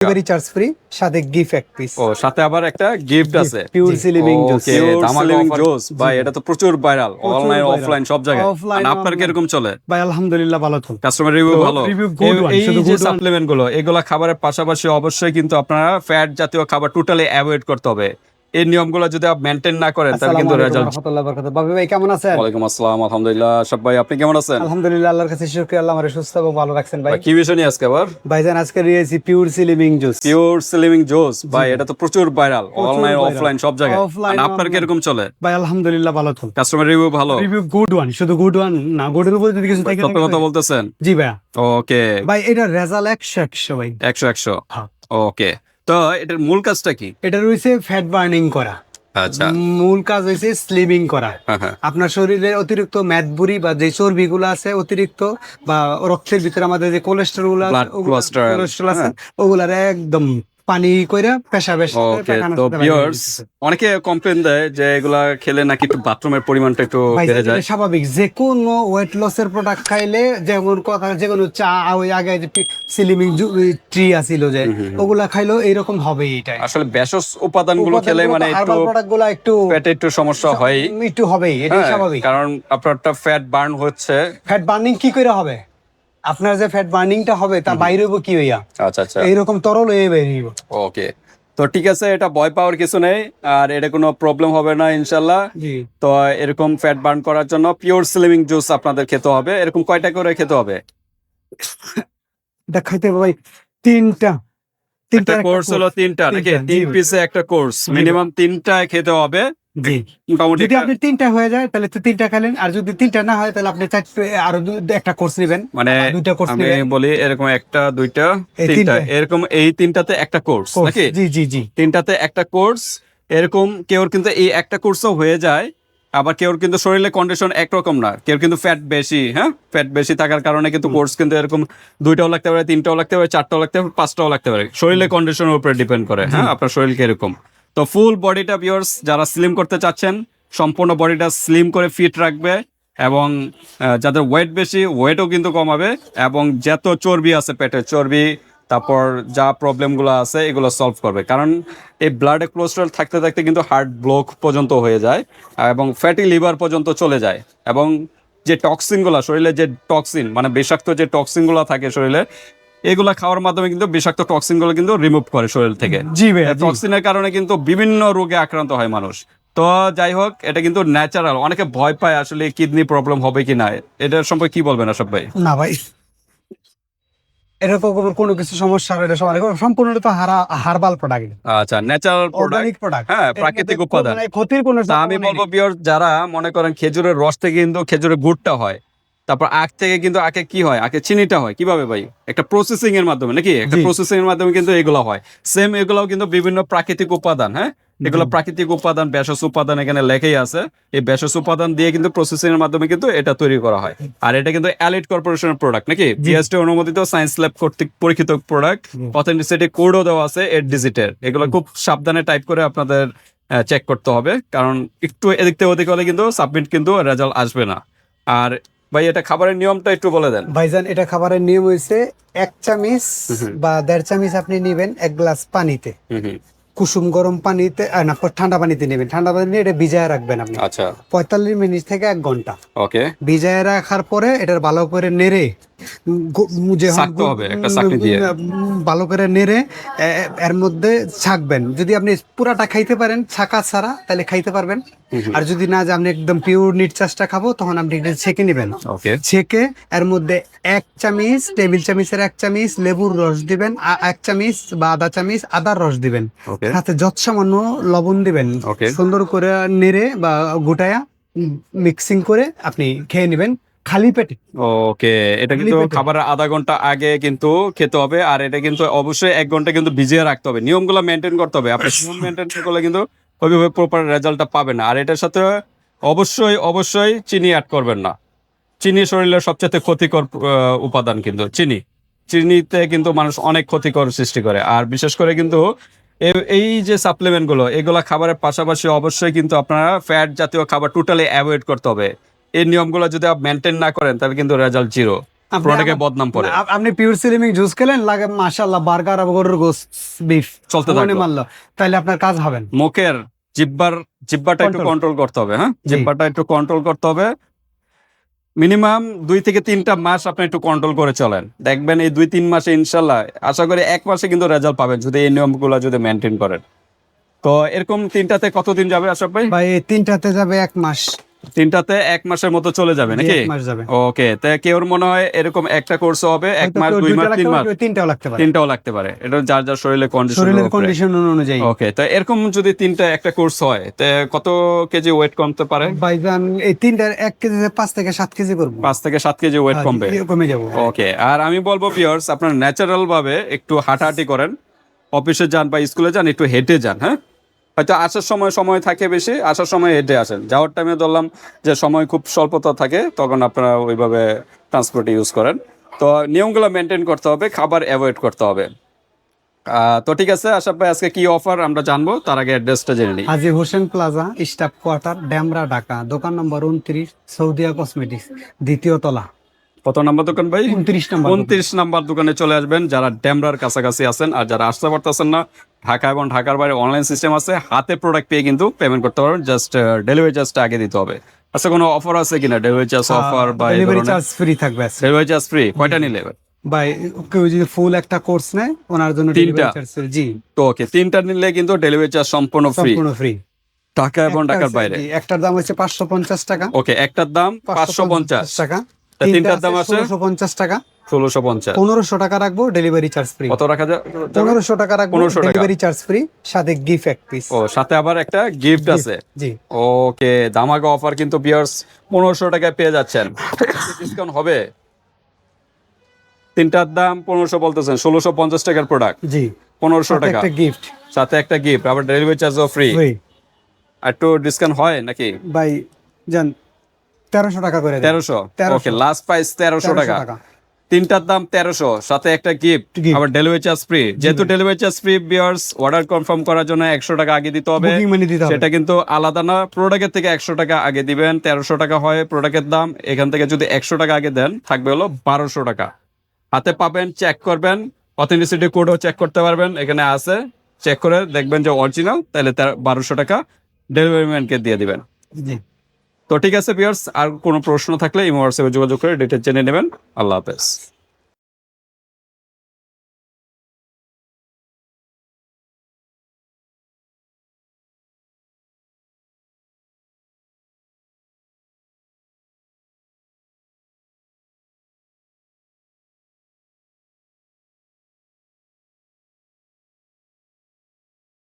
Delivery charge free সাথে gift এক piece ও সাথে আবার একটা গিফট আছে। পিওর সিলিভিং জুস ওকে দামালিং জোস ভাই এটা তো প্রচুর ভাইরাল অনলাইন অফলাইন সব জায়গায়। আর আপনার কি এরকম চলে? ভাই আলহামদুলিল্লাহ ভালো চলে কাস্টমার রিভিউ ভালো। এই- যে সাপ্লিমেন্টগুলো এগুলা খাবারের পাশাপাশি অবশ্যই কিন্তু আপনারা ফ্যাট জাতীয় খাবার টোটালি অ্যাভয়েড করতে হবে। এই নিয়মগুলো যদি আপনি মেনটেন না করেন তাহলে কিন্তু রেজাল্ট রাহমাতুল্লাহ বারাকাতুহু। বাবু ভাই কেমন আছেন? ওয়ালাইকুম আসসালাম আলহামদুলিল্লাহ। সব ভাই আপনি কেমন আছেন? আলহামদুলিল্লাহ আল্লাহর কাছে শুকরিয়া আল্লাহ আমারে সুস্থ এবং ভালো রাখছেন ভাই। ভাই, কি বিষয় নিয়ে আজকে আবার? ভাইজান আজকে নিয়েছি pure slimming juice pure slimming juice ভাই এটা তো প্রচুর ভাইরাল অনলাইন অফলাইন সব জায়গায়। আর আপনার online। কীরকম চলে? ভাই আলহামদুলিল্লাহ ভালো চল কাস্টমার রিভিউ ভালো? রিভিউ গুড ওয়ান শুধু গুড ওয়ান না গুডের উপর যদি কিছু থাকে সত্য কথা বলতেছেন? জি ভাই ওকে ভাই এটা রেজাল্ট একশো একশো ভাই। একশো একশো। হ্যাঁ। ওকে তো এটার মূল কাজটা কি? এটা রয়েছে ফ্যাট বার্নিং করা। আচ্ছা। মূল কাজ হয়েছে স্লিমিং করা। হ্যাঁ হ্যাঁ। আপনার শরীরে অতিরিক্ত ম্যাথবুরি বা যে চর্বি চর্বিগুলো আছে অতিরিক্ত বা রক্তের ভিতরে আমাদের যে কোলেস্টেরলগুলো কোলেস্ট্রল কোলেস্টেরল আছে হ্যাঁ। ওগুলার একদম পানি কইরা পেশা বেশ ওকে তো ভিউয়ার্স অনেকে কমপ্লেন দেয় যে এগুলা খেলে নাকি একটু বাথরুমের পরিমাণটা একটু বেড়ে যায়। স্বাভাবিক। যে কোনো ওয়েট লসের প্রোডাক্ট খাইলে যেমন কথা যে কোনো চা ওই আগে যে সিলিমিং ট্রি আছিল যে ওগুলা খাইলেও এইরকম হবে এইটাই। আসলে ভেষজ উপাদানগুলো খেলে মানে একটু প্রোডাক্টগুলা একটু পেটে একটু সমস্যা হয়। একটু হবেই এটাই স্বাভাবিক। কারণ আপনারটা ফ্যাট বার্ন হচ্ছে। ফ্যাট বার্নিং কি করে হবে? আপনার যে ফ্যাট বার্নিংটা হবে তা বাইরে হইব কি হইয়া আচ্ছা আচ্ছা। এইরকম তরল হয়ে বেরিয়ে ওকে তো ঠিক আছে এটা ভয় পাওয়ার কিছু নেই আর এটা কোনো প্রবলেম হবে না ইনশাল্লাহ তো এরকম ফ্যাট বার্ন করার জন্য পিওর স্লিমিং জুস আপনাদের খেতে হবে এরকম কয়টা করে খেতে হবে? এটা খাইতে ভাই তিনটা। তিনটা কোর্স হলো তিনটা নাকি? তিন পিসে একটা কোর্স মিনিমাম তিনটা খেতে হবে। জি। মোটামুটি যদি আপনি তিনটা হয়ে যায় তাহলে তো তিনটা খেলেন। আর যদি তিনটা না হয় তাহলে আপনি চারটে আরও দু- একটা কোর্স নেবেন। মানে দুইটা কোর্স আমি বলি এরকম একটা দুইটা এই তিনটা। তিনটা। এরকম এই তিনটাতে একটা কোর্স নাকি? জি জি জি। তিনটাতে একটা কোর্স এরকম কেউ কিন্তু এই একটা কোর্সও হয়ে যায় আবার কেউ কিন্তু শরীরে কন্ডিশন একরকম না। কেউ কিন্তু ফ্যাট বেশি হ্যাঁ? ফ্যাট বেশি থাকার কারণে কিন্তু কোর্স কিন্তু এরকম দুইটাও লাগতে পারে তিনটাও লাগতে পারে চারটাও লাগতে পারে পাঁচটাও লাগতে পারে। শরীরে কন্ডিশনের উপরে ডিপেন্ড করে হ্যাঁ? আপনার শরীর কীরকম? তো ফুল বডিটা বিয়ার্স যারা স্লিম করতে চাচ্ছেন, সম্পূর্ণ বডিটা স্লিম করে ফিট রাখবে এবং যাদের ওয়েট বেশি ওয়েটও কিন্তু কমাবে এবং যত চর্বি আছে পেটে, চর্বি, তারপর যা প্রবলেমগুলো আছে এগুলো সলভ করবে। কারণ এই ব্লাডে কোলেস্ট্রল থাকতে থাকতে কিন্তু হার্ট ব্লক পর্যন্ত হয়ে যায় এবং ফ্যাটি লিভার পর্যন্ত চলে যায় এবং যে টক্সিনগুলো শরীরে যে টক্সিন মানে বিষাক্ত যে টক্সিনগুলো থাকে শরীরে এগুলা খাওয়ার মাধ্যমে কিন্তু বিষাক্ত টক্সিনগুলো কিন্তু রিমুভ করে শরীর থেকে। জি টক্সিনের কারণে কিন্তু বিভিন্ন রোগে আক্রান্ত হয় মানুষ। তো যাই হোক এটা কিন্তু ন্যাচারাল অনেকে ভয় পায় আসলে কিডনি প্রবলেম হবে কি না। এটার সম্পর্কে কি বলবেন আশাফ ভাই? না ভাই এরকম কোনো কিছু সমস্যা এটা সবার সম্পূর্ণ তো হারা হারবাল প্রোডাক্ট আচ্ছা ন্যাচারাল প্রোডাক্ট অর্গানিক প্রোডাক্ট হ্যাঁ প্রাকৃতিক উপাদান। ক্ষতির কোনো আমি বলব বিয়র যারা মনে করেন খেজুরের রস থেকে কিন্তু খেজুরের গুড়টা হয় তারপর আখ থেকে কিন্তু আখে কি হয়? আখে চিনিটা হয়। কীভাবে ভাই? একটা প্রসেসিং এর মাধ্যমে নাকি? একটা প্রসেসিং এর মাধ্যমে কিন্তু এগুলো হয়। সেম এগুলোও কিন্তু বিভিন্ন প্রাকৃতিক উপাদান হ্যাঁ? এগুলো প্রাকৃতিক উপাদান ভেষজ উপাদান এখানে লেখাই আছে। এই ভেষজ উপাদান দিয়ে কিন্তু প্রসেসিং এর মাধ্যমে কিন্তু এটা তৈরি করা হয়। আর এটা কিন্তু অ্যালিট কর্পোরেশনের প্রোডাক্ট নাকি? জিএসটি অনুমোদিত সায়েন্স ল্যাব কর্তৃক পরীক্ষিত প্রোডাক্ট অথেন্টিসিটি কোডও দেওয়া আছে এর। ডিজিটের এগুলো খুব সাবধানে টাইপ করে আপনাদের চেক করতে হবে। কারণ একটু এদিক থেকে ওদিক হলে কিন্তু সাবমিট কিন্তু রেজাল্ট আসবে না। আর ভাই এটা খাবারের নিয়মটা একটু বলে দেন। ভাইজান এটা খাবারের নিয়ম হয়েছে এক চামিচ বা দেড় চামিচ আপনি নেবেন এক গ্লাস পানিতে। কুসুম গরম পানিতে আর না ঠান্ডা পানিতে নেবেন। ঠান্ডা পানিতে এটা ভিজায় রাখবেন আপনি। আচ্ছা। পঁয়তাল্লিশ মিনিট থেকে এক ঘণ্টা। ওকে। ভিজায় রাখার পরে এটার ভালো করে নেড়ে হবে, একটা দিয়ে। ভালো করে নেড়ে এর মধ্যে ছাকবেন। যদি আপনি পুরাটা খাইতে পারেন ছাকা ছাড়া তাহলে খাইতে পারবেন। আর যদি না যে আপনি একদম পিওর নিট চাষটা খাব তখন আপনি এটা ছেঁকে নেবেন। ছেঁকে এর মধ্যে এক চামিচ টেবিল চামিচের এক চামিচ লেবুর রস দিবেন এক চামিচ বা আধা চামিচ আদার রস দিবেন। সাথে যত সামান্য লবণ দিবেন সুন্দর করে নেড়ে বা গোটায়া মিক্সিং করে আপনি খেয়ে নেবেন। খালি পেটে। ওকে এটা কিন্তু খাবারের আধা ঘণ্টা আগে কিন্তু খেতে হবে আর এটা কিন্তু অবশ্যই এক ঘণ্টা কিন্তু ভিজিয়ে রাখতে হবে। নিয়মগুলো মেনটেন করতে হবে। আপনি নিয়ম মেনটেন করলে কিন্তু ওইভাবে প্রপার রেজাল্টটা পাবেন না। আর এটার সাথে অবশ্যই অবশ্যই চিনি অ্যাড করবেন না। চিনি শরীরের সবচেয়ে ক্ষতিকর উপাদান কিন্তু চিনি। চিনিতে কিন্তু মানুষ অনেক ক্ষতিকর সৃষ্টি করে। আর বিশেষ করে কিন্তু এই যে সাপ্লিমেন্টগুলো এগুলা খাবারের পাশাপাশি অবশ্যই কিন্তু আপনারা ফ্যাট জাতীয় খাবার টোটালি অ্যাভয়েড করতে হবে। এই নিয়মগুলো যদি আপনি মেনটেন না করেন তাহলে কিন্তু রেজাল্ট জিরো প্রোডাক্টে বদনাম পড়ে আপনি পিওর সিলিমিং জুস খেলেন লাগে মাশাআল্লাহ বার্গার আর গরুর গোস বিফ চলতে থাকল। মারলো। তাহলে আপনার কাজ হবে। মুখের জিব্বার জিব্বাটা একটু কন্ট্রোল করতে হবে হ্যাঁ? জিব্বাটা একটু কন্ট্রোল করতে হবে। মিনিমাম দুই থেকে তিনটা মাস আপনি একটু কন্ট্রোল করে চলেন। দেখবেন এই দুই তিন মাসে ইনশাল্লাহ আশা করি এক মাসে কিন্তু রেজাল্ট পাবেন যদি এই নিয়মগুলো যদি মেনটেন করেন। তো এরকম তিনটাতে কতদিন যাবে আশা ভাই? ভাই তিনটাতে যাবে এক মাস। তিনটাতে এক মাসের মতো চলে যাবে নাকি? ওকে তা কেউর মনে হয় এরকম একটা কোর্স হবে এক মাস দুই মাস তিন মাস? তিনটাও লাগতে পারে। তিনটাও লাগতে পারে। এটা যার যার শরীরের কন্ডিশন শরীরের কন্ডিশন অনুযায়ী। ওকে তো এরকম যদি তিনটা একটা কোর্স হয় তে কত কেজি ওয়েট কমতে পারে? ভাইজান এই তিনটার এক কেজি পাঁচ থেকে সাত কেজি করব। পাঁচ থেকে সাত কেজি ওয়েট হ্যাঁ, কমবে। কমে যাব। ওকে আর আমি বলব পিয়ার্স আপনার ন্যাচারাল ভাবে একটু হাঁটাহাঁটি করেন। অফিসে যান বা স্কুলে যান একটু হেঁটে যান হ্যাঁ? হয়তো আসার সময় সময় থাকে বেশি, আসার সময় হেঁটে আসেন। যাওয়ার টাইমে ধরলাম যে সময় খুব স্বল্পতা থাকে, তখন আপনারা ওইভাবে ট্রান্সপোর্ট ইউজ করেন। তো নিয়মগুলো মেনটেন করতে হবে, খাবার অ্যাভয়েড করতে হবে। তো ঠিক আছে আশাফ ভাই, আজকে কি অফার আমরা জানব, তার আগে অ্যাড্রেসটা জেনে নিই। Haji Hossain plaza, staff quarter Demra Dhaka. দোকান নম্বর উনত্রিশ, সৌদিয়া কসমেটিক্স দ্বিতীয় তলা। কত নাম্বার দোকান ভাই? উনত্রিশ নম্বর। উনত্রিশ নাম্বার দোকানে চলে আসবেন। যারা ড্যামরার কাছাকাছি আছেন আর যারা আসতে পারতেছেন না ঢাকা এবং ঢাকার বাইরে অনলাইন সিস্টেম আছে হাতে প্রোডাক্ট পেয়ে কিন্তু পেমেন্ট করতে পারবেন। জাস্ট ডেলিভারি চার্জটা আগে দিতে হবে। আচ্ছা কোনো অফার আছে কিনা? ডেলিভারি চার্জ অফার বা ডেলিভারি চার্জ ফ্রি থাকবে। ডেলিভারি চার্জ ফ্রি কয়টা নিলে ভাই কেউ যদি ফুল একটা কোর্স নেয় ওনার জন্য তিনটা? জি। তো ওকে তিনটা নিলে কিন্তু ডেলিভারি চার্জ সম্পূর্ণ ফ্রি সম্পূর্ণ ফ্রি ঢাকা এবং ঢাকার বাইরে। একটার দাম হচ্ছে পাঁচশো পঞ্চাশ টাকা। ওকে একটার দাম পাঁচশো পঞ্চাশ। টাকা। তিনটার দাম আছে? ষোলোশো পঞ্চাশ টাকা। ষোলোশো পঞ্চাশ। পনেরোশো টাকা রাখব ডেলিভারি চার্জ ফ্রি কত রাখা যায়? পনেরোশো টাকা রাখব 1500 ডেলিভারি চার্জ ফ্রি সাথে গিফট এক পিস ও সাথে আবার একটা গিফট আছে? জি। ওকে দামাকা অফার কিন্তু বিয়ার্স পনেরোশো টাকায় পেয়ে যাচ্ছেন। ডিসকাউন্ট হবে? তিনটার দাম পনেরোশো বলতেছেন ষোলোশো পঞ্চাশ টাকার প্রোডাক্ট জি। পনেরোশো টাকা। একটা গিফট সাথে একটা গিফট আবার ডেলিভারি চার্জও ফ্রি ওই একটু ডিসকাউন্ট হয় নাকি? ভাই জান তেরোশো টাকা করে তেরোশো? ওকে লাস্ট প্রাইস তেরোশো টাকা। তিনটার দাম তেরোশো সাথে একটা গিফট আবার ডেলিভারি চার্জ ফ্রি যেহেতু ডেলিভারি চার্জ ফ্রি বিয়ার্স অর্ডার কনফার্ম করার জন্য একশো টাকা আগে দিতে হবে। বুকিং দিতে হবে। সেটা কিন্তু আলাদা না। প্রোডাক্টের থেকে একশো টাকা আগে দিবেন তেরোশো টাকা হয় প্রোডাক্টের দাম। এখান থেকে যদি একশো টাকা আগে দেন থাকবে হলো বারোশো টাকা। হাতে পাবেন চেক করবেন অথেন্টিসিটি কোডও চেক করতে পারবেন। এখানে আছে চেক করে দেখবেন যে অরিজিনাল তাহলে বারোশো টাকা ডেলিভারি ম্যানকে দিয়ে দিবেন। জি। তো ঠিক আছে পিয়ার্স আর কোনো প্রশ্ন থাকলে ইমো যোগাযোগ করে ডিটেল জেনে নেবেন। আল্লাহ হাফেজ।